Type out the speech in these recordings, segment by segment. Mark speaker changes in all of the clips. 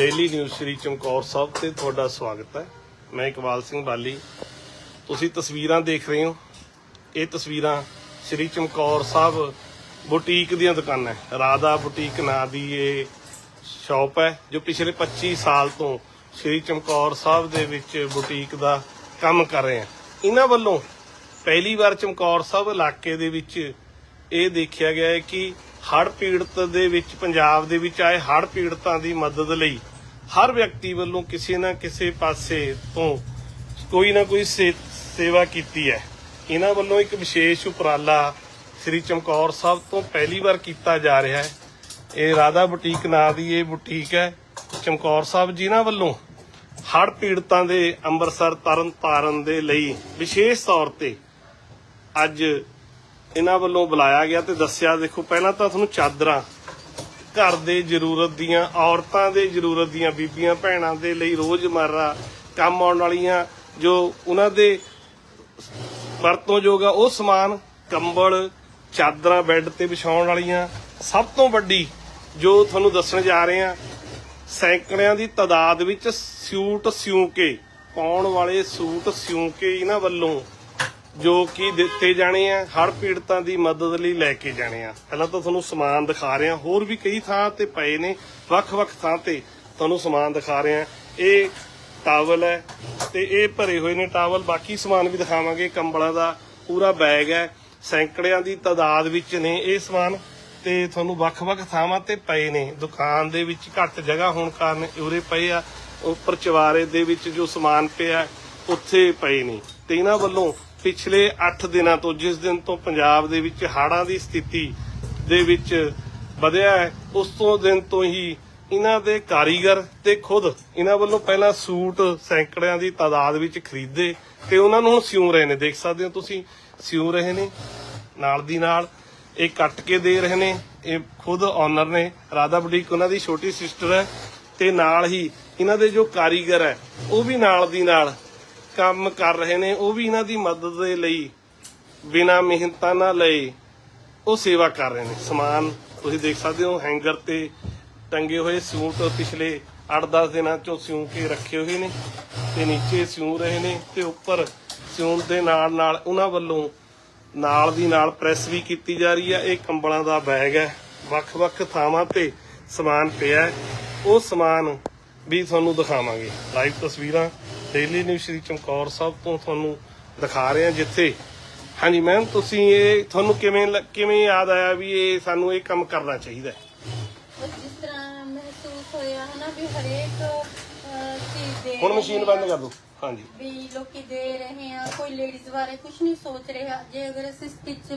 Speaker 1: Daily news Sri Chamkaur Sahib ਤੇ ਤੁਹਾਡਾ ਸਵਾਗਤ ਹੈ। ਮੈਂ ਇਕਬਾਲ ਸਿੰਘ ਬਾਲੀ। ਤੁਸੀਂ ਤਸਵੀਰਾਂ ਦੇਖ ਰਹੇ ਹੋ। ਇਹ ਤਸਵੀਰਾਂ ਸ੍ਰੀ ਚਮਕੌਰ ਸਾਹਿਬ ਬੁਟੀਕ ਦੀਆਂ ਦੁਕਾਨਾਂ ਹੈ। ਰਾਧਾ ਬੁਟੀਕ ਨਾਂ ਦੀ ਇਹ ਸ਼ਾਪ ਹੈ, ਜੋ ਪਿਛਲੇ 25 ਸਾਲ ਤੋਂ ਸ੍ਰੀ ਚਮਕੌਰ ਸਾਹਿਬ ਦੇ ਵਿੱਚ ਬੁਟੀਕ ਦਾ ਕੰਮ ਕਰ ਰਹੇ ਹਨ। ਇਹਨਾਂ ਵੱਲੋਂ ਪਹਿਲੀ ਵਾਰ ਚਮਕੌਰ ਸਾਹਿਬ ਇਲਾਕੇ ਦੇ ਵਿੱਚ ਇਹ ਦੇਖਿਆ ਗਿਆ ਹੈ ਕਿ ਹੜ੍ਹ ਪੀੜਤ ਦੇ ਵਿੱਚ, ਪੰਜਾਬ ਦੇ ਵਿੱਚ ਆਏ ਹੜ੍ਹ ਪੀੜਤਾਂ ਦੀ ਮਦਦ ਲਈ ਹਰ ਵਿਅਕਤੀ ਵੱਲੋਂ ਕਿਸੇ ਨਾ ਕਿਸੇ ਪਾਸੇ ਤੋਂ ਕੋਈ ਨਾ ਕੋਈ ਸੇ- ਸੇਵਾ ਕੀਤੀ ਹੈ। ਇਹਨਾਂ ਵੱਲੋਂ ਇੱਕ ਵਿਸ਼ੇਸ਼ ਉਪਰਾਲਾ ਸ੍ਰੀ ਚਮਕੌਰ ਸਾਹਿਬ ਤੋਂ ਪਹਿਲੀ ਵਾਰ ਕੀਤਾ ਜਾ ਰਿਹਾ ਹੈ। ਇਹ ਰਾਧਾ ਬੁਟੀਕ ਨਾਂ ਦੀ ਇਹ ਬੁਟੀਕ ਹੈ। ਚਮਕੌਰ ਸਾਹਿਬ ਜਿਨ੍ਹਾਂ ਵੱਲੋਂ ਹੜ੍ਹ ਪੀੜਤਾਂ ਦੇ ਅੰਮ੍ਰਿਤਸਰ ਤਰਨ ਤਾਰਨ ਦੇ ਲਈ ਵਿਸ਼ੇਸ਼ ਤੌਰ ਤੇ ਅੱਜ ਇਹਨਾਂ ਵੱਲੋਂ ਬੁਲਾਇਆ ਗਿਆ ਤੇ ਦੱਸਿਆ, ਦੇਖੋ ਪਹਿਲਾਂ ਤਾਂ ਤੁਹਾਨੂੰ ਚਾਦਰਾਂ ਘਰ ਦੇ ਜ਼ਰੂਰਤ ਦੀਆਂ, ਔਰਤਾਂ ਦੇ ਜ਼ਰੂਰਤ ਦੀਆਂ, ਬੀਬੀਆਂ ਭੈਣਾਂ ਦੇ ਲਈ ਰੋਜ਼ਮਰਰਾ ਕੰਮ ਆਉਣ ਵਾਲੀਆਂ, ਜੋ ਉਹਨਾਂ ਦੇ ਵਰਤੋਂਯੋਗ ਆ, ਉਹ ਸਮਾਨ, ਕੰਬਲ, ਚਾਦਰਾਂ, ਬੈੱਡ ਤੇ ਵਿਛਾਉਣ ਵਾਲੀਆਂ, ਸਭ ਤੋਂ ਵੱਡੀ ਜੋ ਤੁਹਾਨੂੰ ਦੱਸਣ ਜਾ ਰਹੇ ਆ ਸੈਂਕੜਿਆਂ ਦੀ ਤਾਦਾਦ ਵਿੱਚ ਸੂਟ ਸਿਉਂ ਕੇ ਪਾਉਣ ਵਾਲੇ ਸੂਟ ਸਿਉਂ ਕੇ ਇਹਨਾਂ ਵੱਲੋਂ ਜੋ ਕਿ ਦਿੱਤੇ ਜਾਣੇ ਆ, ਹਰ ਪੀੜਤਾਂ ਦੀ ਮਦਦ ਲਈ ਲੈ ਕੇ ਜਾਣੇ ਆ। ਪਹਿਲਾਂ ਤਾਂ ਤੁਹਾਨੂੰ ਸਮਾਨ ਦਿਖਾ ਰਹੇ ਆ। ਹੋਰ ਵੀ ਕਈ ਥਾਂ ਤੇ ਪਏ ਨੇ, ਵੱਖ-ਵੱਖ ਥਾਂ ਤੇ ਤੁਹਾਨੂੰ ਸਮਾਨ ਦਿਖਾ ਰਹੇ ਇਹ ਟਾਵਲ ਹੈ ਤੇ ਇਹ ਭਰੇ ਹੋਏ ਨੇ ਟਾਵਲ। ਬਾਕੀ ਸਮਾਨ ਵੀ ਦਿਖਾਵਾਂਗੇ। ਕੰਬਲਾਂ ਦਾ ਪੂਰਾ ਬੈਗ ਹੈ, ਸੈਂਕੜਿਆਂ ਦੀ ਤਾਦਾਦ ਵਿੱਚ ਨੇ ਇਹ ਸਮਾਨ ਤੇ ਤੁਹਾਨੂੰ ਵੱਖ-ਵੱਖ ਥਾਵਾਂ ਤੇ ਪਏ ਨੇ। ਦੁਕਾਨ ਦੇ ਵਿੱਚ ਘੱਟ ਜਗ੍ਹਾ ਹੋਣ ਕਾਰਨ ਉਰੇ ਪਏ ਆ। ਉੱਪਰ ਚਵਾਰੇ ਦੇ ਵਿੱਚ ਜੋ ਸਮਾਨ ਪਿਆ, ਉੱਥੇ ਪਏ ਨੇ। ਤੇ ਇਹਨਾਂ ਵੱਲੋਂ ਪਿਛਲੇ 8 ਦਿਨਾਂ ਤੋਂ, ਜਿਸ ਦਿਨ ਤੋਂ ਪੰਜਾਬ ਦੇ ਵਿੱਚ ਹੜ੍ਹਾਂ ਦੀ ਸਥਿਤੀ ਦੇ ਵਿੱਚ ਵਧਿਆ ਹੈ, ਉਸ ਤੋਂ ਦਿਨ ਤੋਂ ਹੀ ਇਹਨਾਂ ਦੇ ਕਾਰੀਗਰ ਤੇ ਖੁਦ ਇਹਨਾਂ ਵੱਲੋਂ ਪਹਿਲਾਂ ਸੂਟ ਸੈਂਕੜਿਆਂ ਦੀ ਤਾਦਾਦ ਵਿੱਚ ਖਰੀਦੇ ਤੇ ਉਹਨਾਂ ਨੂੰ ਹੁਣ ਸਿਉਂ ਰਹੇ ਨੇ। ਦੇਖ ਸਕਦੇ ਹੋ ਤੁਸੀਂ, ਸਿਉਂ ਰਹੇ ਨੇ, ਨਾਲ ਦੀ ਨਾਲ ਇਹ ਕੱਟ ਕੇ ਦੇ ਰਹੇ ਨੇ, ਇਹ ਖੁਦ ਓਨਰ ਨੇ, ਰਾਧਾ ਬੁਟੀਕ ਉਹਨਾਂ ਦੀ ਛੋਟੀ ਸਿਸਟਰ ਹੈ ਤੇ ਨਾਲ ਹੀ ਇਹਨਾਂ ਦੇ ਜੋ ਕਾਰੀਗਰ ਹੈ, ਉਹ ਵੀ ਨਾਲ ਦੀ ਨਾਲ ਕੰਮ ਕਰ ਰਹੇ ਨੇ, ਉਹ ਵੀ ਇਹਨਾਂ ਦੀ ਮਦਦ ਦੇ ਲਈ, ਬਿਨਾ ਮਿਹਨਤਾਂ ਨਾ ਲਏ, ਉਹ ਸੇਵਾ ਕਰ ਰਹੇ ਨੇ। ਸਮਾਨ ਤੁਸੀਂ ਦੇਖ ਸਕਦੇ ਹੋ, ਹੈਂਗਰ ਤੇ ਟੰਗੇ ਹੋਏ ਸੂਟ ਪਿਛਲੇ 8-10 ਦਿਨਾਂ ਚੋਂ ਸਿਉਂ ਕੇ ਰੱਖੇ ਹੋਏ ਨੇ ਤੇ ਨੀਚੇ ਸਿਉਂ ਰਹੇ ਨੇ ਤੇ ਉੱਪਰ ਸਿਉਣ ਦੇ ਨਾਲ ਨਾਲ ਉਹਨਾਂ ਵੱਲੋਂ ਨਾਲ ਦੀ ਨਾਲ ਪ੍ਰੈਸ ਵੀ ਕੀਤੀ ਜਾ ਰਹੀ ਹੈ। ਇਹ ਕੰਬਲਾਂ ਦਾ ਬੈਗ ਹੈ। ਵੱਖ-ਵੱਖ ਥਾਵਾਂ ਤੇ ਸਮਾਨ ਪਿਆ ਹੈ। ਉਹ ਸਮਾਨ ਵੀ ਤੁਹਾਨੂੰ ਦਿਖਾਵਾਂਗੇ। ਲਾਈਵ ਤਸਵੀਰਾਂ ਡੇਲੀ ਨਿਊਜ਼ ਸ਼੍ਰੀ ਚਮਕੌਰ ਸਾਹਿਬ ਤੋਂ ਤੁਹਾਨੂੰ ਦਿਖਾ ਰਹੇ ਹਾਂ ਜਿੱਥੇ। ਹਾਂਜੀ ਮੈਮ ਤੁਸੀਂ ਇਹ ਤੁਹਾਨੂੰ ਕਿਵੇਂ ਲ- ਕਿਵੇਂ ਯਾਦ ਆਇਆ ਵੀ ਇਹ ਸਾਨੂੰ ਇਹ ਕੰਮ ਕਰਨਾ ਚਾਹੀਦਾ ਹੈ?
Speaker 2: ਉਹ ਜਿਸ ਤਰ੍ਹਾਂ ਮਹਿਸੂਸ ਹੋਇਆ ਹਨਾ ਵੀ ਹਰੇਕ ਅਹ, ਚੀਜ਼ ਦੇ
Speaker 1: ਹੁਣ ਮਸ਼ੀਨ ਬੰਦ ਕਰ ਦਿਓ ਹਾਂਜੀ।
Speaker 2: ਵੀ ਲੋਕੀ ਦੇ ਰਹੇ ਆ ਕੋਈ ਲੇਡੀਜ਼ ਬਾਰੇ ਕੁਝ ਨਹੀਂ ਸੋਚ ਰਿਹਾ। ਜੇ ਅਗਰ ਅਸੀਂ ਸਟਿਚ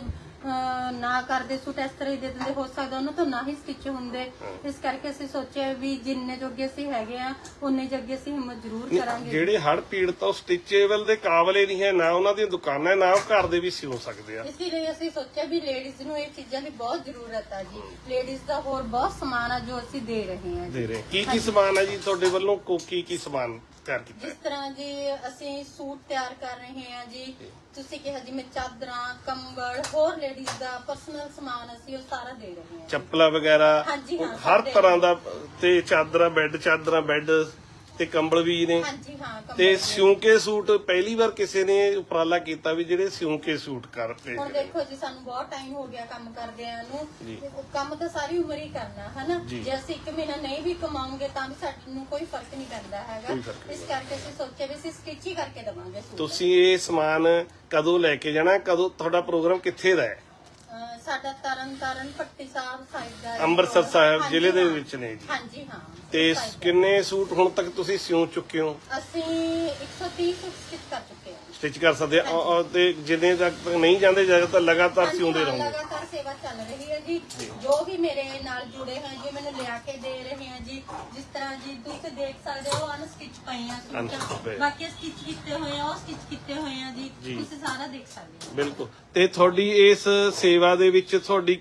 Speaker 2: ਨਾ ਕਰਦੇ ਸੂਟ ਇਸ ਤਰ੍ਹਾਂ ਹੀ ਦੇ ਦਿੰਦੇ ਹੋ ਸਕਦਾ ਉਹਨਾਂ ਤੋਂ ਨਾ ਹੀ ਸਟਿਚ ਹੁੰਦੇ। ਇਸ ਕਰਕੇ ਅਸੀਂ ਸੋਚਿਆ ਵੀ ਜਿੰਨੇ ਜੋਗੇ ਅਸੀਂ ਹੈਗੇ ਆ ਉਨੇ ਜੋਗੇ ਅਸੀਂ ਹਿੰਮਤ ਜ਼ਰੂਰ ਕਰਾਂਗੇ।
Speaker 1: ਜਿਹੜੇ ਹੜ ਪੀੜਤ ਆ ਉਹ ਸਟਿਚੇਬਲ ਦੇ ਕਾਬਲੇ ਨਹੀਂ ਹੈ ਨਾ ਉਹਨਾਂ ਦੀਆਂ ਦੁਕਾਨਾਂ ਹੈ, ਨਾ ਉਹ ਘਰ ਦੇ ਵੀ ਸਿਉ ਸਕਦੇ ਆ।
Speaker 2: ਇਸੇ ਲਈ ਅਸੀਂ ਸੋਚਿਆ ਵੀ ਲੇਡੀਜ਼ ਨੂੰ ਇਹ ਚੀਜ਼ਾਂ ਦੀ ਬਹੁਤ ਜ਼ਰੂਰਤ ਆ ਜੀ। ਲੇਡੀਜ਼ ਦਾ ਹੋਰ ਬਹੁਤ ਸਮਾਨ ਆ ਜੋ ਅਸੀਂ ਦੇ ਰਹੇ ਹਾਂ ਜੀ।
Speaker 1: ਦੇ ਰਹੇ ਕੀ ਕੀ ਸਮਾਨ ਹੈ ਜੀ ਤੁਹਾਡੇ ਵੱਲੋਂ? ਕੋ ਕੀ ਕੀ ਸਮਾਨ? ਤਿਆਰ ਕੀਤਾ
Speaker 2: ਜਿਸ
Speaker 1: ਹੈ?
Speaker 2: ਤਰ੍ਹਾਂ ਜੀ ਅਸੀਂ ਸੂਟ ਤਿਆਰ ਕਰ ਰਹੇ ਹਾਂ ਜੀ ਤੁਸੀਂ ਕਿਹਾ ਜਿਵੇਂ ਚਾਦਰਾਂ ਕੰਬਲ ਹੋਰ ਲੇਡੀਜ਼ ਦਾ ਪਰਸਨਲ ਸਮਾਨ ਅਸੀਂ ਉਹ ਸਾਰਾ ਦੇ ਰਹੇ ਹਾਂ
Speaker 1: ਚੱਪਲਾਂ ਵਗੈਰਾ
Speaker 2: ਹਾਂਜੀ, ਹਾਂ,
Speaker 1: ਹਰ ਤਰ੍ਹਾਂ ਦਾ ਤੇ ਚਾਦਰਾਂ ਬੈੱਡ ਚਾਦਰਾਂ ਬੈੱਡ ਤੇ ਕੰਬਲ ਵੀ ਨੇ।
Speaker 2: ਹਾਂਜੀ ਹਾਂ ਕੰਬਲ
Speaker 1: ਤੇ। ਸਿਉਂਕੇ ਸੂਟ ਪਹਿਲੀ ਵਾਰ ਕਿਸੇ ਨੇ ਉਪਰਾਲਾ ਕੀਤਾ ਵੀ ਜਿਹੜੇ ਸਿਉਂਕੇ ਸੂਟ ਕਰ ਭੇਜ
Speaker 2: ਹੁਣ ਦੇਖੋ ਜੀ ਸਾਨੂੰ ਬਹੁਤ ਟਾਈਮ ਹੋ ਗਿਆ ਕੰਮ ਕਰਦਿਆਂ ਨੂੰ।
Speaker 1: ਜੀ।
Speaker 2: ਤੇ ਉਹ ਕੰਮ ਤਾਂ ਸਾਰੀ ਉਮਰ ਹੀ ਕਰਨਾ ਹਨਾ?
Speaker 1: ਜੀ।
Speaker 2: ਜੇ ਅਸੀਂ ਇੱਕ ਮਹੀਨਾ ਨਹੀਂ ਵੀ ਕਮਾਉਂਗੇ ਤਾਂ ਵੀ ਸਾਨੂੰ ਕੋਈ ਫ਼ਰਕ ਨਹੀਂ ਪੈਂਦਾ ਹੈਗਾ।
Speaker 1: ਕੋਈ ਫ਼ਰਕ ਨਹੀਂ
Speaker 2: ਇਸ ਕਰਕੇ ਅਸੀਂ ਸੋਚਿਆ ਵੀ ਅਸੀਂ ਸਟਿਚ ਹੀ ਕਰਕੇ ਦਵਾਂਗੇ ਸੂਟ।
Speaker 1: ਤੁਸੀਂ ਇਹ ਸਮਾਨ ਕਦੋਂ ਲੈ ਕੇ ਜਾਣਾ? ਕਦੋਂ ਤੁਹਾਡਾ ਪ੍ਰੋਗਰਾਮ ਕਿੱਥੇ ਦਾ ਹੈ?
Speaker 2: ਸਾਡਾ ਤਰਨ ਤਾਰਨ ਪੱਟੀ ਸਾਹਿਬ ਸਾਈਡ ਦਾ।
Speaker 1: ਅੰਮ੍ਰਿਤਸਰ ਸਾਹਿਬ ਜ਼ਿਲ੍ਹੇ ਦੇ। ਵਿੱਚ ਨੇ ਜੀ
Speaker 2: ਹਾਂਜੀ ਹਾਂ
Speaker 1: ਤੇ। ਕਿੰਨੇ ਸੂਟ ਹੁਣ ਤੱਕ ਤੁਸੀਂ ਸਿਉਂ ਚੁੱਕੇ ਹੋ
Speaker 2: ਅਸੀਂ 130 ਸੂਟ ਸਟਿਚ ਕਰ ਚੁੱਕੇ
Speaker 1: ਸਟਿਚ ਕਰ ਸਕਦੇ ਆ। ਔਰ- ਔਰ ਤੇ ਜਿੰਨੇ ਤੱਕ ਨਹੀਂ ਜਾਂਦੇ ਜ਼ਿਆਦਾਤਰ ਲਗਾਤਾਰ
Speaker 2: ਹਾਂਜੀ,
Speaker 1: ਸਿਉਂਦੇ ਰਹੋਗੇ।
Speaker 2: ਲਗਾਤਾਰ ਸੇਵਾ ਚੱਲ ਰਹੀ ਹੈ ਜੀ। ਜੋ ਵੀ ਮੇਰੇ ਨਾਲ ਜੁੜੇ ਹੋਏ ਜੀ ਮੈਨੂੰ ਲਿਆ ਕੇ ਦੇ ਰਹੇ ਹੈ ਜੀ। ਜਿਸ ਤਰ੍ਹਾਂ ਜੀ ਤੁਸੀਂ ਦੇਖ ਸਕਦੇ ਹੋ ਪਏ ਆ
Speaker 1: Unstitched ਪਏ।
Speaker 2: ਸੂਟ ਬਾਕੀ ਸਟਿਚ ਕੀਤੇ ਹੋਏ ਆ ਉਹ ਸਟਿਚ ਕੀਤੇ ਹੋਏ ਆ ਜੀ।
Speaker 1: ਜੀ।
Speaker 2: ਤੁਸੀਂ ਸਾਰਾ ਦੇਖ ਸਕਦੇ ਹੋ।
Speaker 1: ਬਿਲਕੁਲ। ਤੇ ਤੁਹਾਡੀ ਇਸ ਸੇਵਾ ਦੇ ਵਿੱਚ ਤੁਹਾਡੀ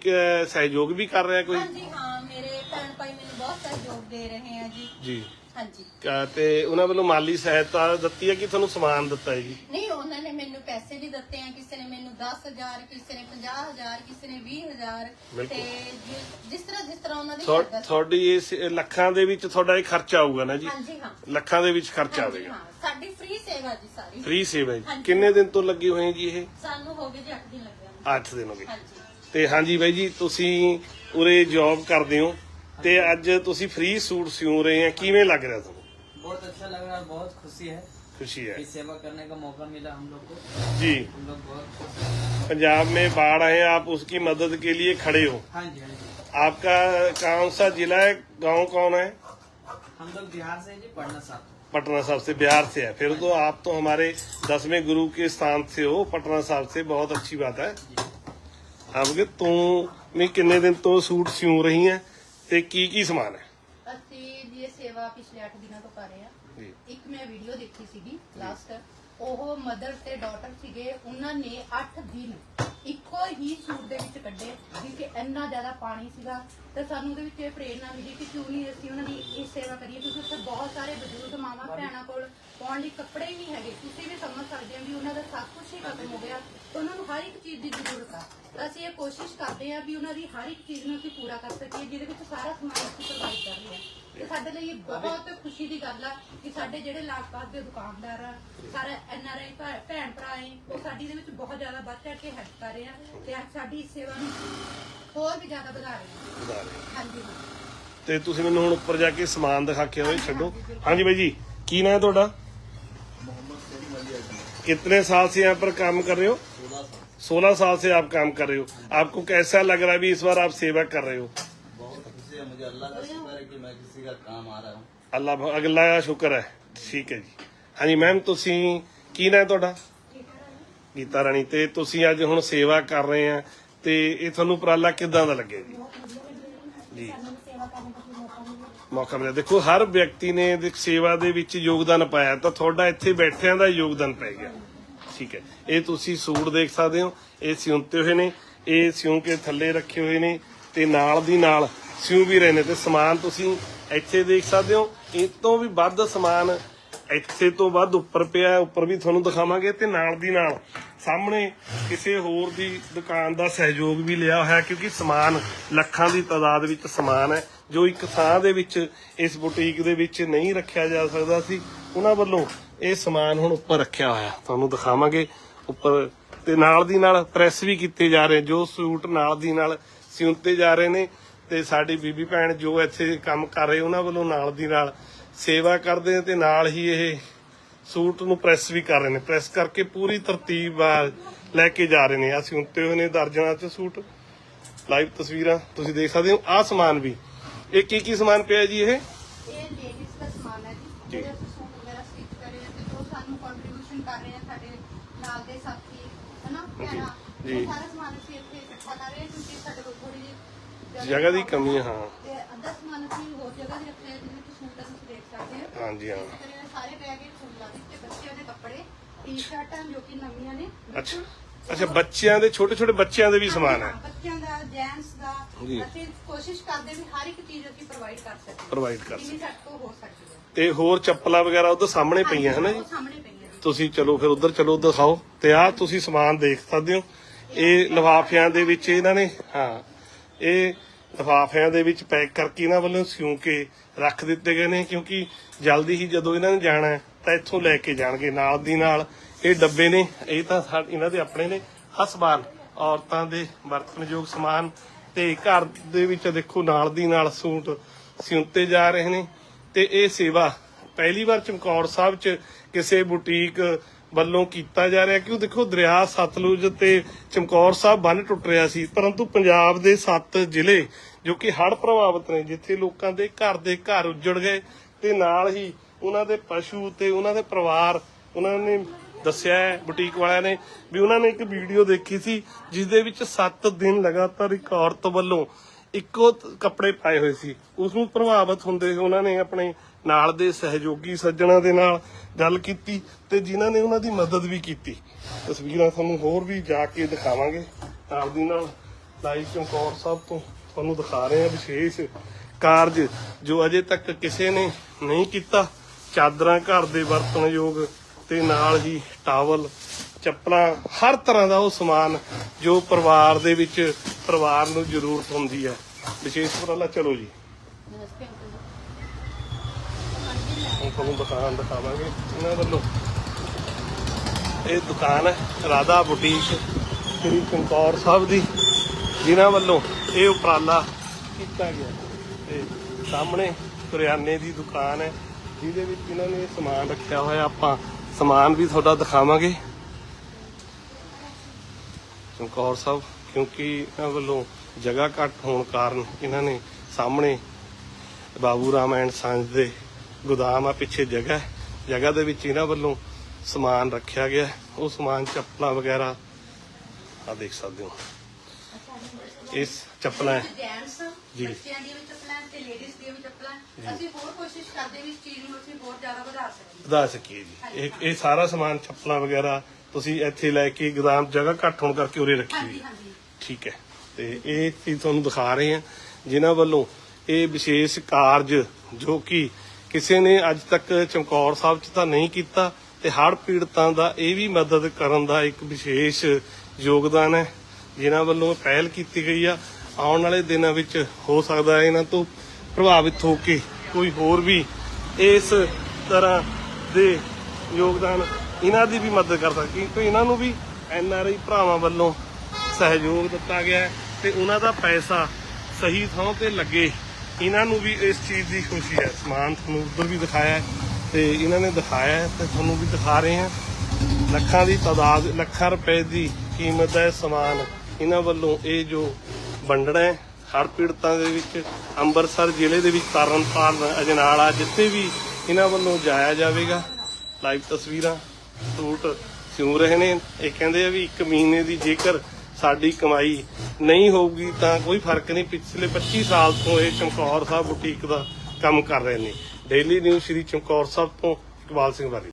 Speaker 1: ਸਹਿਯੋਗ ਵੀ ਕਰ ਰਿਹਾ ਕੋਈ?
Speaker 2: ਹਾਂਜੀ ਹਾਂ ਮੇਰੇ ਭੈਣ ਭਾਈ ਮੈਨੂੰ ਬਹੁਤ ਸਹਿਯੋਗ ਦੇ ਰਹੇ ਆ ਜੀ।
Speaker 1: ਜੀ।
Speaker 2: ਹਾਂਜੀ।
Speaker 1: ਕ- ਤੇ ਉਹਨਾਂ ਵੱਲੋਂ ਮਾਲੀ ਸਹਾਇਤਾ ਦਿੱਤੀ ਹੈ ਕਿ ਤੁਹਾਨੂੰ ਸਮਾਨ ਦਿੱਤਾ ਹੈ ਜੀ?
Speaker 2: ਨਹੀਂ ਉਹਨਾਂ ਨੇ ਮੈਨੂੰ
Speaker 3: ਪੈਸੇ ਵੀ ਦਿੱਤੇ ਆ। ਕਿਸੇ ਨੇ ਮੈਨੂੰ 10000 ਕਿਸੇ ਨੇ 50000 ਕਿਸੇ ਨੇ 20000
Speaker 1: ਬਿਲਕੁਲ।
Speaker 3: ਤੇ ਜਿ- ਜਿਸ ਤਰ੍ਹਾਂ ਜਿਸ ਤਰ੍ਹਾਂ ਉਹਨਾਂ ਦੀ
Speaker 1: ਤੁਹਾ-
Speaker 3: ਸ਼ਰਧਾ ਸੀ।
Speaker 1: ਤੁਹਾਡੀ ਇਸ ਲੱਖਾਂ ਦੇ ਵਿੱਚ ਤੁਹਾਡਾ ਇਹ ਖਰਚਾ ਆਊਗਾ ਨਾ ਜੀ?
Speaker 3: ਹਾਂਜੀ ਹਾਂ।
Speaker 1: ਲੱਖਾਂ ਦੇ ਵਿੱਚ ਖਰਚਾ
Speaker 3: ਹਾਂਜੀ
Speaker 1: ਆਵੇਗਾ।
Speaker 3: ਹਾਂ। ਸਾਡੀ ਫ੍ਰੀ ਸੇਵਾ ਜੀ ਸਾਰੀ।
Speaker 1: ਫ੍ਰੀ ਸੇਵਾ ਜੀ।
Speaker 3: ਹਾਂਜੀ।
Speaker 1: ਕਿੰਨੇ ਦਿਨ ਤੋਂ ਲੱਗੇ ਹੋਏ ਜੀ ਇਹ?
Speaker 3: ਸਾਨੂੰ ਹੋ ਗਏ ਜੀ 8 ਦਿਨ ਲੱਗੇ ਹੋਏ।
Speaker 1: 8 ਦਿਨ ਹੋ ਗਏ।
Speaker 3: ਹਾਂਜੀ।
Speaker 1: ਤੇ ਹਾਂਜੀ ਬਾਈ ਜੀ ਤੁਸੀਂ ਉਰੇ ਜੌਬ ਕਰਦੇ ਹੋ। ਤੇ ਅੱਜ ਤੁਸੀਂ ਫ੍ਰੀ ਸੂਟ ਸਿਉ ਰਹੇ ਆ ਕਿਵੇਂ ਲੱਗ ਰਿਹਾ ਤੁਹਾਨੂੰ
Speaker 4: बहुत अच्छा लग रहा है और बहुत खुशी है
Speaker 1: ਖੁਸ਼ੀ ਹੈ
Speaker 4: कि सेवा करने का मौका मिला हम लोग को
Speaker 1: जी
Speaker 4: हम लोग बहुत खुश हैं।
Speaker 1: पंजाब में बाढ़ आए आप उसकी मदद के लिए खड़े हो
Speaker 4: हाँ जी हाँ जी
Speaker 1: आपका कौन सा जिला है गांव कौन है
Speaker 4: हम लोग बिहार से हैं जी पटना साहब
Speaker 1: पटना साहब से बिहार से है फिर तो आप तो हमारे दसवें गुरु के स्थान से हो पटना साहब से बहुत अच्छी बात है
Speaker 4: ਜੀ।
Speaker 1: आपके तू भी कितने दिन तो सूट सियूं रही हैं ਤੇ ਕੀ ਕੀ ਸਮਾਨ ਹੈ?
Speaker 3: ਅਸੀਂ ਜੀ ਇਹ ਸੇਵਾ ਪਿਛਲੇ 8 ਦਿਨਾਂ ਤੋਂ ਕਰ ਰਹੇ ਹਾਂ।
Speaker 1: ਜੀ।
Speaker 3: ਇੱਕ ਮੈਂ ਵੀਡੀਓ ਦੇਖੀ ਸੀਗੀ ਲਾਸਟ ਉਹ ਮਦਰ ਤੇ ਡਾਟਰ ਸੀਗੇ ਉਹਨਾਂ ਨੇ 8 ਦਿਨ ਇੱਕੋ ਹੀ ਸੂਟ ਦੇ ਵਿੱਚ ਕੱਢੇ ਕਿਉਂਕਿ ਇੰਨਾ ਜ਼ਿਆਦਾ ਪਾਣੀ ਸੀਗਾ। ਤੇ ਸਾਨੂੰ ਉਹਦੇ ਵਿੱਚ ਇਹ ਪ੍ਰੇਰਣਾ ਮਿਲੀ ਕਿ ਕਿਉਂ ਨਹੀਂ ਅਸੀਂ ਉਹਨਾਂ ਦੀ ਇਹ ਸੇਵਾ ਕਰੀਏ ਕਿਉਂਕਿ ਉੱਥੇ ਬਹੁਤ ਸਾਰੇ ਬਜ਼ੁਰਗ ਮਾਵਾਂ ਭੈਣਾਂ ਕੋਲ ਪਾਉਣ ਲਈ ਕੱਪੜੇ ਹੀ ਨਹੀਂ ਹੈਗੇ। ਤੁਸੀਂ ਵੀ ਸਮਝ ਸਕਦੇ ਹੋ ਵੀ ਉਹਨਾਂ ਦਾ ਸਭ ਕੁਝ ਹੀ ਖਤਮ ਹੋ ਗਿਆ। ਉਹਨਾਂ ਨੂੰ ਹਰ ਇੱਕ ਚੀਜ਼ ਦੀ ਜ਼ਰੂਰਤ ਆ ਤਾਂ ਅਸੀਂ ਇਹ ਕੋਸ਼ਿਸ਼ ਕਰਦੇ ਹਾਂ ਵੀ ਉਹਨਾਂ ਦੀ ਹਰ ਇੱਕ ਚੀਜ਼ ਨੂੰ ਅਸੀਂ ਪੂਰਾ ਕਰ ਸਕੀਏ ਜਿਹਦੇ ਵਿੱਚ ਸਾਰਾ ਸਮਾਨ ਅਸੀਂ ਪ੍ਰੋਵਾਈਡ ਕਰ ਰਹੇ ਹਾਂ ਤੇ ਸਾਡੇ ਲਈ ਇਹ ਬਹੁਤ ਖੁਸ਼ੀ ਦੀ ਗੱਲ ਆ ਕਿ ਸਾਡੇ ਜਿਹੜੇ ਲਾਗ-ਪਾਸ ਦੇ ਦੁਕਾਨਦਾਰ ਆ ਸਾਰੇ ਐਨਆਰਆਈ ਭੈਣ ਭਰਾ ਏ ਉਹ ਸਾਡੀ ਦੇ ਵਿੱਚ ਬਹੁਤ ਜ਼ਿਆਦਾ ਵੱਧ ਚੜ੍ਹ ਕੇ ਹੈਲਪ ਕਰ ਰਹੇ ਆ ਤੇ ਅੱਜ ਸਾਡੀ ਇਸ ਸੇਵਾ ਨੂੰ ਹੋਰ ਵੀ ਜ਼ਿਆਦਾ ਵਧਾ ਰਹੇ ਆ
Speaker 1: ਬਤਾ ਰਹੇ
Speaker 3: ਹਾਂਜੀ ਹਾਂ
Speaker 1: ਤੇ ਤੁਸੀਂ ਮੈਨੂੰ ਹੁਣ ਉੱਪਰ ਜਾ ਕੇ ਸਮਾਨ ਦਿਖਾ ਕੇ ਆਓ ਛੱਡੋ ਹਾਂਜੀ भाई जी ਕੀ ਨਾਮ है ਤੁਹਾਡਾ कितने साल से यहाँ पर काम कर रहे हो सोलह साल से आप काम कर रहे हो आपको कैसा लग रहा है अभी इस बार आप सेवा कर रहे हो
Speaker 5: बहुत खुशी है मुझे अल्लाह का शुक्र है कि मैं किसी का काम आ रहा हूँ
Speaker 1: ਅੱਲਾ ਭ- ਅਗਲਾ ਦਾ ਸ਼ੁਕਰ ਹੈ ਠੀਕ ਹੈ ਜੀ ਹਾਂਜੀ ਮੈਮ ਤੁਸੀਂ ਕੀ ਨਾਮ ਹੈ ਤੁਹਾਡਾ ਗੀਤਾ ਰਾਣੀ ਤੇ ਤੁਸੀਂ ਅੱਜ ਹੁਣ ਸੇਵਾ ਕਰ ਰਹੇ ਆ ਤੇ ਇਹ ਤੁਹਾਨੂੰ ਉਪਰਾਲਾ ਕਿਦਾਂ ਦਾ ਲੱਗਿਆ ਜੀ ਜੀ ਮੌਕਾ ਮਿਲਿਆ ਦੇਖੋ ਹਰ ਵਿਅਕਤੀ ਨੇ ਦੇਖ ਸੇਵਾ ਦੇ ਵਿੱਚ ਯੋਗਦਾਨ ਪਾਇਆ ਤਾਂ ਤੁਹਾਡਾ ਇੱਥੇ ਬੈਠਿਆਂ ਦਾ ਯੋਗਦਾਨ ਪੈ ਗਿਆ ਠੀਕ ਹੈ। ਇਹ ਤੁਸੀਂ ਸੂਟ ਦੇਖ ਸਕਦੇ ਹੋ। ਇਹ ਸਿਉਂਤੇ ਹੋਏ ਨੇ। ਇਹ ਸਿਉਂ ਕੇ ਥੱਲੇ ਰੱਖੇ ਹੋਏ ਨੇ ਤੇ ਨਾਲ ਦੀ ਨਾਲ ਸਿਉਂ ਵੀ ਰਹੇ ਨੇ ਤੇ ਸਮਾਨ ਤੁਸੀਂ ਇੱਥੇ ਦੇਖ ਸਕਦੇ ਹੋ। ਇਹ ਤੋਂ ਵੀ ਵੱਧ ਸਮਾਨ ਇੱਥੇ ਤੋਂ ਵੱਧ ਉੱਪਰ ਪਿਆ ਹੈ, ਉੱਪਰ ਵੀ ਤੁਹਾਨੂੰ ਦਿਖਾਵਾਂਗੇ ਤੇ ਨਾਲ ਦੀ ਨਾਲ ਸਾਹਮਣੇ ਕਿਸੇ ਹੋਰ ਦੀ ਦੁਕਾਨ ਦਾ ਸਹਿਯੋਗ ਵੀ ਲਿਆ ਹੋਇਆ ਕਿਉਂਕਿ ਸਮਾਨ ਲੱਖਾਂ ਦੀ ਤਾਦਾਦ ਵਿੱਚ ਸਮਾਨ ਹੈ ਜੋ ਇੱਕ ਥਾਂ ਦੇ ਵਿੱਚ ਇਸ ਬੁਟੀਕ ਦੇ ਵਿੱਚ ਨਹੀਂ ਰੱਖਿਆ ਜਾ ਸਕਦਾ ਸੀ ਉਹਨਾਂ ਵੱਲੋਂ ਇਹ ਸਮਾਨ ਹੁਣ ਉੱਪਰ ਰੱਖਿਆ ਹੋਇਆ ਤੁਹਾਨੂੰ ਦਿਖਾਵਾਂਗੇ ਉੱਪਰ ਤੇ ਨਾਲ ਦੀ ਨਾਲ ਪ੍ਰੈਸ ਵੀ ਕੀਤੇ ਜਾ ਰਹੇ ਜੋ ਸੂਟ ਨਾਲ ਦੀ ਨਾਲ ਸਿਉਂਤੇ ਜਾ ਰਹੇ ਨੇ ਤੇ ਸਾਡੀ ਬੀਬੀ ਭੈਣ ਜੋ ਇੱਥੇ ਕੰਮ ਕਰ ਰਹੇ ਉਹਨਾਂ ਵੱਲੋਂ ਨਾਲ ਦੀ ਨਾਲ ਸੇਵਾ ਕਰਦੇ ਨੇ ਤੇ ਨਾਲ ਹੀ ਇਹ ਸੂਟ ਨੂੰ ਪ੍ਰੈਸ ਵੀ ਕਰ ਰਹੇ ਨੇ। ਪ੍ਰੈਸ ਕਰਕੇ ਪੂਰੀ ਤਰਤੀਬ ਲੈ ਕੇ ਜਾ ਰਹੇ ਨੇ। ਅਸੀਂ ਉੱਤੇ ਹੋਏ ਨੇ ਦਰਜਨਾਂ ਚ ਸੂਟ ਲਾਈਵ ਤਸਵੀਰਾਂ ਤੁਸੀਂ ਦੇਖ ਸਕਦੇ ਹੋ। ਆਹ ਸਮਾਨ ਵੀ। ਇਹ ਕੀ ਕੀ ਸਮਾਨ ਪਿਆ ਜੀ ਇਹ?
Speaker 3: ਇਹ ਲੇਡੀਜ਼ ਦਾ ਸਮਾਨ ਹੈ ਜੀ। ਜਿਹੜੇ ਸੂਟ ਵਗੈਰਾ ਸਟਿਚ ਕਰ ਰਹੇ ਹਾਂ ਤੇ ਜੋ ਸਾਨੂੰ ਕੰਟਰੀਬਿਊਸ਼ਨ ਕਰ ਰਹੇ ਆ ਸਾਡੇ ਨਾਲ ਦੇ ਸਾਥੀ ਹਨਾ ਭੈਣਾਂ।
Speaker 1: ਜੀ।
Speaker 3: ਸਾਰਾ ਸਮਾਨ ਅਸੀਂ ਇੱਥੇ ਇਕੱਠਾ ਕਰ ਰਹੇ ਹਾਂ ਕਿਉਂਕਿ ਸਾਡੇ ਕੋਲ ਥੋੜੀ ਜਿਹੀ
Speaker 1: ਜਗ੍ਹਾ ਦੀ ਕਮੀ ਹੈ, ਹਾਂ
Speaker 3: ਤੇ ਅੱਧਾ ਸਮਾਨ ਅਸੀਂ ਹੋਰ ਜਗ੍ਹਾ ਤੇ ਸੂਟ ਅਸੀਂ ਦੇਖ ਸਕਦੇ ਹਾਂ।
Speaker 1: ਹਾਂਜੀ ਹਾਂ।
Speaker 3: ਇਸ ਤਰ੍ਹਾਂ ਸਾਰੇ ਬੈਗ ਵਿੱਚ ਫੁੱਲਾਂ ਦੇ ਤੇ ਬੱਚਿਆਂ ਦੇ ਕੱਪੜੇ ਟੀ-ਸ਼ਰਟਾਂ ਜੋ ਕਿ ਨਵੀਆਂ ਨੇ।
Speaker 1: ਅੱਛਾ। ਅੱਛਾ ਬੱਚਿਆਂ ਦੇ ਛੋਟੇ ਛੋਟੇ ਬੱਚਿਆਂ ਦੇ ਵੀ ਸਮਾਨ ਹੈ
Speaker 3: ਹਾਂ, ਬੱਚਿਆਂ ਦਾ ਜੈਂਟਸ ਦਾ।
Speaker 1: ਜੀ।
Speaker 3: ਅਸੀਂ ਕੋਸ਼ਿਸ਼ ਕਰਦੇ ਵੀ ਹਰ ਇੱਕ ਚੀਜ਼ ਅਸੀਂ ਪ੍ਰੋਵਾਈਡ ਕਰ ਸਕੀਏ।
Speaker 1: ਪ੍ਰੋਵਾਈਡ ਕਰ
Speaker 3: ਜਿੰਨੀ ਸਾਡੇ ਤੋਂ ਹੋ ਸਕਦੀ ਹੈ।
Speaker 1: ਤੇ ਹੋਰ ਚੱਪਲਾਂ ਵਗੈਰਾ ਉਧਰ ਸਾਹਮਣੇ ਪਈਆਂ ਹਨ ਜੀ?
Speaker 3: ਉਹ ਸਾਹਮਣੇ ਪਈਆਂ ਜੀ
Speaker 1: ਤੁਸੀਂ ਚਲੋ ਫਿਰ ਉਧਰ ਚਲੋ ਦਿਖਾਓ। ਤੇ ਆਹ ਤੁਸੀਂ ਸਮਾਨ ਦੇਖ ਸਕਦੇ ਹੋ। ਇਹ ਲਿਫਾਫਿਆਂ ਦੇ ਵਿੱਚ ਇਹਨਾਂ ਨੇ ਹਾਂ। ਇਹ ਲਿਫਾਫਿਆਂ ਦੇ ਵਿੱਚ ਪੈਕ ਕਰਕੇ ਇਹਨਾਂ ਵੱਲੋਂ ਸਿਉਂ ਕੇ ਰੱਖ ਦਿੱਤੇ ਗਏ ਨੇ, ਕਿਉਂਕਿ ਜਲਦੀ ਹੀ ਜਦੋਂ ਇਹਨਾਂ ਨੇ ਜਾਣਾ ਤਾਂ ਇੱਥੋਂ ਲੈ ਕੇ ਜਾਣਗੇ ਨਾਲ ਦੀ ਨਾਲ। ਇਹ ਡੱਬੇ ਨੇ, ਇਹ ਤਾਂ ਇਹਨਾਂ ਦੇ ਆਪਣੇ ਨੇ ਆਹ ਸਮਾਨ ਔਰਤਾਂ ਦੇ ਵਰਤਣਯੋਗ ਸਮਾਨ ਤੇ ਘਰ ਦੇ ਵਿੱਚ ਦੇਖੋ ਨਾਲ ਦੀ ਨਾਲ ਸੂਟ ਸਿਉਂਤੇ ਜਾ ਰਹੇ ਨੇ। ਤੇ ਇਹ ਸੇਵਾ ਪਹਿਲੀ ਵਾਰ ਚਮਕੌਰ ਸਾਹਿਬ ਚ ਕਿਸੇ ਬੁਟੀਕ ਵੱਲੋਂ ਕੀਤਾ ਜਾ ਰਿਹਾ, ਕਿਉਂ ਦੇਖੋ ਦਰਿਆ ਸਤਲੁਜ ਤੇ ਚਮਕੌਰ ਸਾਹਿਬ ਬੰਨ ਟੁੱਟ ਰਿਹਾ ਸੀ, ਪਰੰਤੂ ਪੰਜਾਬ ਦੇ ਸੱਤ ਜ਼ਿਲ੍ਹੇ ਜੋ ਕਿ ਹੜ੍ਹ ਪ੍ਰਭਾਵਿਤ ਨੇ, ਜਿੱਥੇ ਲੋਕਾਂ ਦੇ ਘਰ ਦੇ ਘਰ ਉੱਜੜ ਗਏ ਤੇ ਨਾਲ ਹੀ ਉਹਨਾਂ ਦੇ ਪਸ਼ੂ ਤੇ ਉਹਨਾਂ ਦੇ ਪਰਿਵਾਰ, ਉਹਨਾਂ ਨੇ ਦੱਸਿਆ ਬੁਟੀਕ ਵਾਲਿਆਂ ਨੇ ਵੀ ਉਹਨਾਂ ਨੇ ਇੱਕ ਵੀਡੀਓ ਦੇਖੀ ਸੀ ਜਿਸ ਦੇ ਵਿੱਚ 7 ਦਿਨ ਲਗਾਤਾਰ ਇੱਕ ਔਰਤ ਵੱਲੋਂ ਇੱਕੋ ਕੱਪੜੇ ਪਾਏ ਹੋਏ ਸੀ। ਉਸ ਨੂੰ ਪ੍ਰਭਾਵਿਤ ਹੁੰਦੇ ਉਹਨਾਂ ਨੇ ਆਪਣੇ ਨਾਲ ਦੇ ਸਹਿਯੋਗੀ ਸੱਜਣਾ ਦੇ ਨਾਲ ਗੱਲ ਕੀਤੀ ਤੇ ਜਿਨ੍ਹਾਂ ਨੇ ਉਹਨਾਂ ਦੀ ਮਦਦ ਵੀ ਕੀਤੀ। ਤਸਵੀਰਾਂ ਤੁਹਾਨੂੰ ਹੋਰ ਵੀ ਜਾ ਕੇ ਦਿਖਾਵਾਂਗੇ। ਨਾਲ ਦੀ ਨਾਲ ਲਾਈਵ ਚੌਂਕੌਰ ਸਾਹਿਬ ਤੋਂ ਤੁਹਾਨੂੰ ਦਿਖਾ ਰਹੇ ਹਾਂ ਵਿਸ਼ੇਸ਼ ਕਾਰਜ ਜੋ ਅਜੇ ਤੱਕ ਕਿਸੇ ਨੇ ਨਹੀਂ ਕੀਤਾ। ਚਾਦਰਾਂ ਘਰ ਦੇ ਵਰਤਣਯੋਗ ਤੇ ਨਾਲ ਹੀ ਟਾਵਲ, ਚੱਪਲਾਂ, ਹਰ ਤਰ੍ਹਾਂ ਦਾ ਉਹ ਸਮਾਨ ਜੋ ਪਰਿਵਾਰ ਦੇ ਵਿੱਚ ਪਰਿਵਾਰ ਨੂੰ ਜ਼ਰੂਰਤ ਹੁੰਦੀ ਹੈ। ਵਿਸ਼ੇਸ਼ ਉਪਰਾਲਾ, ਚਲੋ ਜੀ।
Speaker 2: ਨਮਸਤੇ।
Speaker 1: ਤੁਹਾਨੂੰ ਦੁਕਾਨ ਦਿਖਾਵਾਂਗੇ। ਇਹਨਾਂ ਵੱਲੋਂ ਇਹ ਦੁਕਾਨ ਹੈ, ਰਾਧਾ ਬੁਟੀਕ, ਸ੍ਰੀ ਚਮਕੌਰ ਸਾਹਿਬ ਦੀ, ਜਿਨ੍ਹਾਂ ਵੱਲੋਂ ਇਹ ਉਪਰਾਲਾ ਕੀਤਾ ਗਿਆ। ਤੇ ਸਾਹਮਣੇ ਕਰਿਆਨੇ ਦੀ ਦੁਕਾਨ ਹੈ, ਜਿਹਦੇ ਵਿੱਚ ਇਹਨਾਂ ਨੇ ਸਮਾਨ ਰੱਖਿਆ ਹੋਇਆ। ਆਪਾਂ ਸਮਾਨ ਵੀ ਤੁਹਾਡਾ ਦਿਖਾਵਾਂਗੇ। ਚਮਕੌਰ ਸਾਹਿਬ, ਕਿਉਂਕਿ ਇਹਨਾਂ ਵੱਲੋਂ ਜਗ੍ਹਾ ਘੱਟ ਹੋਣ ਕਾਰਨ ਇਹਨਾਂ ਨੇ ਸਾਹਮਣੇ ਬਾਬੂ ਰਾਮ ਐਂਡ ਸੰਜ ਦੇ ਗੋਦਾਮ ਆ ਪਿੱਛੇ ਜਗ੍ਹਾ ਜਗ੍ਹਾ ਦੇ ਵਿੱਚ ਇਹਨਾਂ ਵੱਲੋਂ ਸਮਾਨ ਰੱਖਿਆ ਗਿਆ। ਉਹ ਸਮਾਨ ਚੱਪਲਾਂ ਵਗੈਰਾ ਆ ਦੇਖ ਸਕਦੇ ਹੋ। ਇਸ ਚੱਪਲਾਂ ਜੀ।
Speaker 3: ਬੱਚਿਆਂ ਦੀਆਂ ਵੀ ਚੱਪਲਾਂ ਤੇ ਲੇਡੀਜ਼ ਦੀਆਂ ਵੀ ਚੱਪਲਾਂ ਅਸੀਂ ਹੋਰ ਕੋਸ਼ਿਸ਼ ਕਰਦੇ ਵੀ ਇਸ ਚੀਜ਼ ਨੂੰ ਅਸੀਂ ਹੋਰ ਜ਼ਿਆਦਾ ਵਧਾ ਸਕੀਏ।
Speaker 1: ਵਧਾ ਸਕੀਏ ਜੀ। ਇਹ ਇਹ ਸਾਰਾ ਸਮਾਨ ਚੱਪਲਾਂ ਵਗੈਰਾ ਤੁਸੀਂ ਇੱਥੇ ਲੈ ਕੇ ਗੋਦਾਮ ਜਗ੍ਹਾ ਘੱਟ ਹੋਣ ਕਰਕੇ ਉਰੇ ਰੱਖੀ ਹੋਈ ਹੈ। ਠੀਕ ਹੈ। ਤੇ ਇਹ ਚੀਜ਼ ਤੁਹਾਨੂੰ ਦਿਖਾ ਰਹੇ ਹਾਂ। ਜਿਨ੍ਹਾਂ ਵੱਲੋਂ ਇਹ ਵਿਸ਼ੇਸ਼ ਕਾਰਜ ਜੋ ਕਿ ਕਿਸੇ ਨੇ ਅੱਜ ਤੱਕ ਚਮਕੌਰ ਸਾਹਿਬ 'ਚ ਤਾਂ ਨਹੀਂ ਕੀਤਾ ਤੇ ਹੜ੍ਹ ਪੀੜਤਾਂ ਦਾ ਇਹ ਵੀ ਮਦਦ ਕਰਨ ਦਾ ਇੱਕ ਵਿਸ਼ੇਸ਼ ਯੋਗਦਾਨ ਹੈ, ਜਿਨ੍ਹਾਂ ਵੱਲੋਂ ਪਹਿਲ ਕੀਤੀ ਗਈ ਆ। ਆਉਣ ਵਾਲੇ ਦਿਨਾਂ ਵਿੱਚ ਹੋ ਸਕਦਾ ਹੈ ਇਹਨਾਂ ਤੋਂ ਪ੍ਰਭਾਵਿਤ ਹੋ ਕੇ ਕੋਈ ਹੋਰ ਵੀ ਇਸ ਤਰ੍ਹਾਂ ਦੇ ਯੋਗਦਾਨ ਇਹਨਾਂ ਦੀ ਵੀ ਮਦਦ ਕਰ ਸਕਦੀ ਕਿਉਂਕਿ ਇਹਨਾਂ ਨੂੰ ਵੀ ਐਨ ਆਰ ਆਈ ਭਰਾਵਾਂ ਵੱਲੋਂ ਸਹਿਯੋਗ ਦਿੱਤਾ ਗਿਆ ਹੈ ਤੇ ਉਹਨਾਂ ਦਾ ਪੈਸਾ ਸਹੀ ਥਾਂ ਤੇ ਲੱਗੇ ਇਹਨਾਂ ਨੂੰ ਵੀ ਇਸ ਚੀਜ਼ ਦੀ ਖੁਸ਼ੀ ਹੈ। ਸਮਾਨ ਤੁਹਾਨੂੰ ਉੱਧਰ ਵੀ ਦਿਖਾਇਆ ਤੇ ਇਹਨਾਂ ਨੇ ਦਿਖਾਇਆ ਤੇ ਤੁਹਾਨੂੰ ਵੀ ਦਿਖਾ ਰਹੇ ਹਾਂ। ਲੱਖਾਂ ਦੀ ਤਾਦਾਦ, ਲੱਖਾਂ ਰੁਪਏ ਦੀ ਕੀਮਤ ਦਾ ਸਮਾਨ। ਇਹਨਾਂ ਵੱਲੋਂ ਇਹ ਜੋ ਵੰਡਣਾ ਹੈ ਹੜ੍ਹ ਪੀੜਤਾਂ ਦੇ ਵਿੱਚ, ਅੰਮ੍ਰਿਤਸਰ ਜ਼ਿਲ੍ਹੇ ਦੇ ਵਿੱਚ, ਤਰਨਤਾਰਨ, ਅਜਨਾਲਾ, ਜਿੱਥੇ ਵੀ ਇਹਨਾਂ ਵੱਲੋਂ ਜਾਇਆ ਜਾਵੇਗਾ। ਲਾਈਵ ਤਸਵੀਰਾਂ ਸੂਟ ਸਿਉਂ ਰਹੇ ਨੇ। ਇਹ ਕਹਿੰਦੇ ਆ ਵੀ ਇੱਕ ਮਹੀਨੇ ਦੀ ਜੇਕਰ ਸਾਡੀ ਕਮਾਈ ਨਹੀਂ ਹੋਊਗੀ ਤਾਂ ਕੋਈ ਫ਼ਰਕ ਨਹੀਂ। ਪਿਛਲੇ 25 ਸਾਲ ਤੋਂ ਇਹ ਚਮਕੌਰ ਸਾਹਿਬ ਬੁਟੀਕ ਦਾ ਕੰਮ ਕਰ ਰਹੇ ਨੇ। ਡੇਲੀ ਨਿਊਜ਼ ਸ਼੍ਰੀ ਚਮਕੌਰ ਸਾਹਿਬ ਤੋਂ ਇਕਬਾਲ ਸਿੰਘ ਵਾਲੀ।